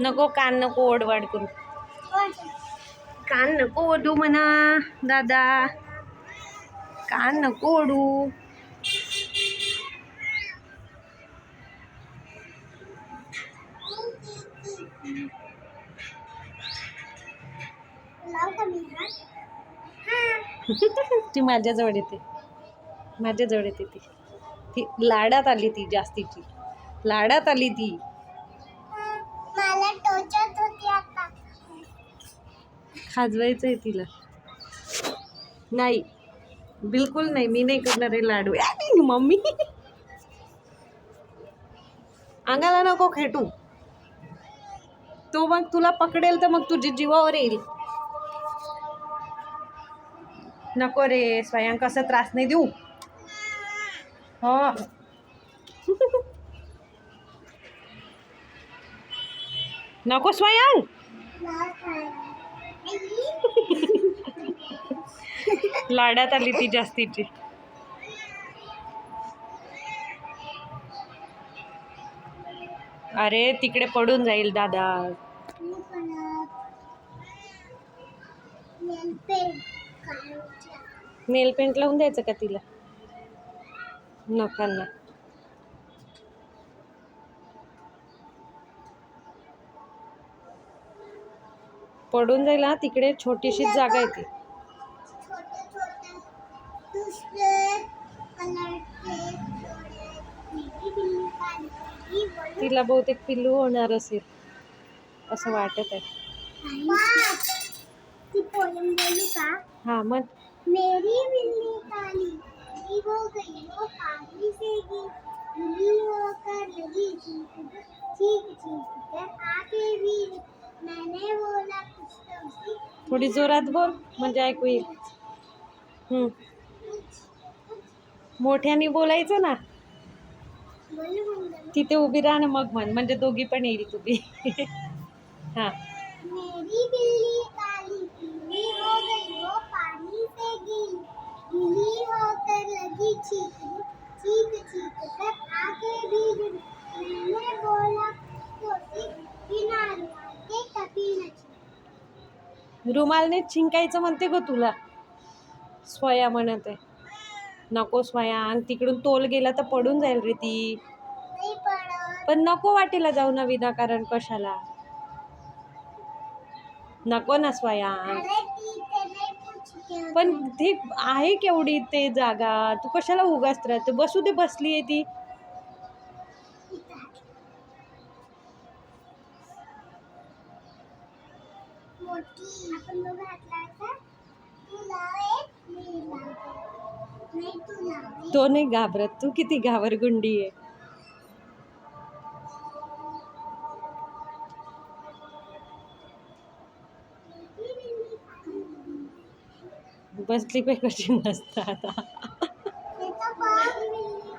नको कान नको ओढवाड करू. कान नको ओढू म्हणा दादा. कान नको ओढू. ती माझ्याजवळ येते. माझ्याजवळ येते ती. ती लाडात आली ती जास्तीची. लाडात आली ती. खाजवायचं आहे तिला. नाही बिलकुल नाही मी नाही करणार आहे लाडू. मम्मी. अंगाला नको खेटू. तो मग तुला पकडेल तर मग तुझी जीवावर येईल. नको रे स्वयं असं त्रास नाही देऊ. हो. नको स्वयं. लाडात आली ती जास्तीची. अरे तिकडे पडून जाईल दादा. नेल पेंट लावून द्यायचं का तिला? नका ना पडून जाईल हा तिकडे छोटीशीच जागा आहे ती. तिला बहुतेक पिल्लू होणार असेल असं वाटत आहे. हा मग? मेरी बिल्ली काली गई वो पानी से लगी आगे भी मैंने बोला थोडी जोरात बोल म्हणजे ऐकू येईल. मोठ्याने बोलायचं ना. तिथे उभी राहा ना मग म्हण म्हणजे दोघी पण येईल तुम्ही हा. रुमालने छिंकायचं म्हणते ग तुला. स्वया म्हणत आहे. नको स्वया तिकडून तोल गेला तर पडून जाईल रे ती. पण नको वाटेला जाऊ ना विनाकारण कशाला? नको ना स्वया ते पण ती आहे केवढी ते जागा? तू कशाला उगाच राहते बसू दे बसली आहे ती. हात तू लाव मी नाही तू लाव एक. तो नाही घाबरत. तू किती घाबरगुंडी आहे. बसली पाय कशी मस्त आता.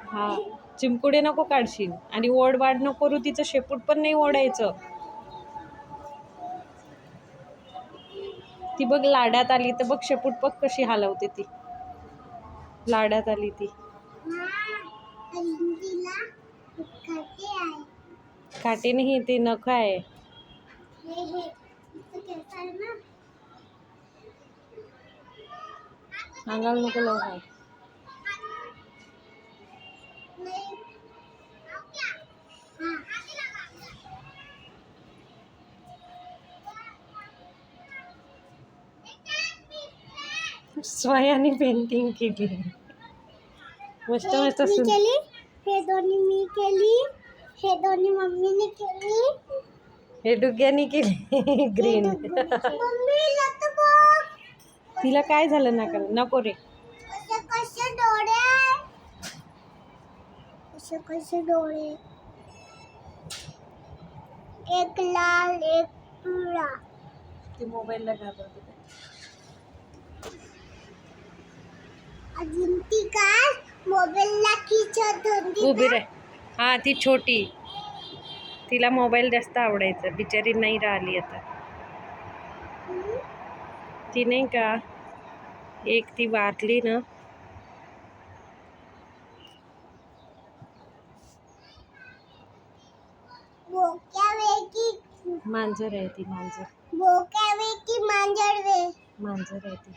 हा. चिमकुडे नको काढशील. आणि ओढ वाढ नको करू तिचं शेपूट पण नाही ओढायचं. ती बघ लाडात आली तर बघ शेपूट बघ कशी हलवते ती. लाडात आली ती. काटे नाही ते नख आहे. अंगाल हे इथं आहे नको लावू स्वयाने पेंटिंग केली. मस्त मस्त केली हे दोन्ही मी केली हे दोन्ही मम्मीने केली. हे डुग्यानी केली ग्रीन तिला काय झालं ना नको रे. कसे कसे डोळे कसे कसे डोळे. एक लाल एक पिवळा. ती मोबाईलला घाबरते अजून ती काय मोबाईलला खिचत होती उभी रे हा ती छोटी. तिला मोबाईल जास्त आवडायचा. बिचारी नाही राहिली आता. ती नाही का? एक ती वारली ना. मांजर आहे ती मांजर. मांजर आहे ती.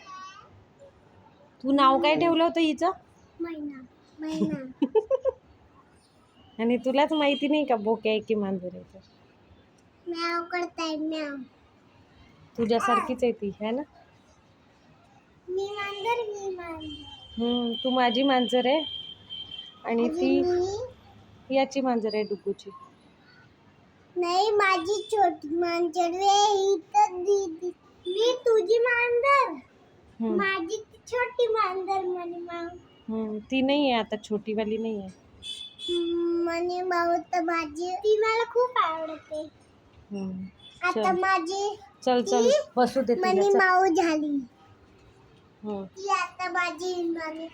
तू नाव काय ठेवलं होतं हिचं? आणि तुलाच माहिती नाही का बोके आहे की मांजर आहे तर? म्याव करताय म्याव. तुझ्यासारखीच आहे ती है ना? मी मांजर मी मांजर. हम्म, तू माझी मांजर आहे आणि ती मी? याची मांजर आहे डुकूची. नाही माझी छोटी मांजर ही तर दीदी. मी तुझी मांजर? हम्म, माझी ती छोटी मांजर म्हणे माव हम्म, ती नाही आहे आता छोटीवाली नाही आहे माऊ तर माझी ती मला खूप आवडते हम्म, आता चल माझी चल चल बसू दे तुला चल. माऊ झाली हम्म. ती आता माझी माऊ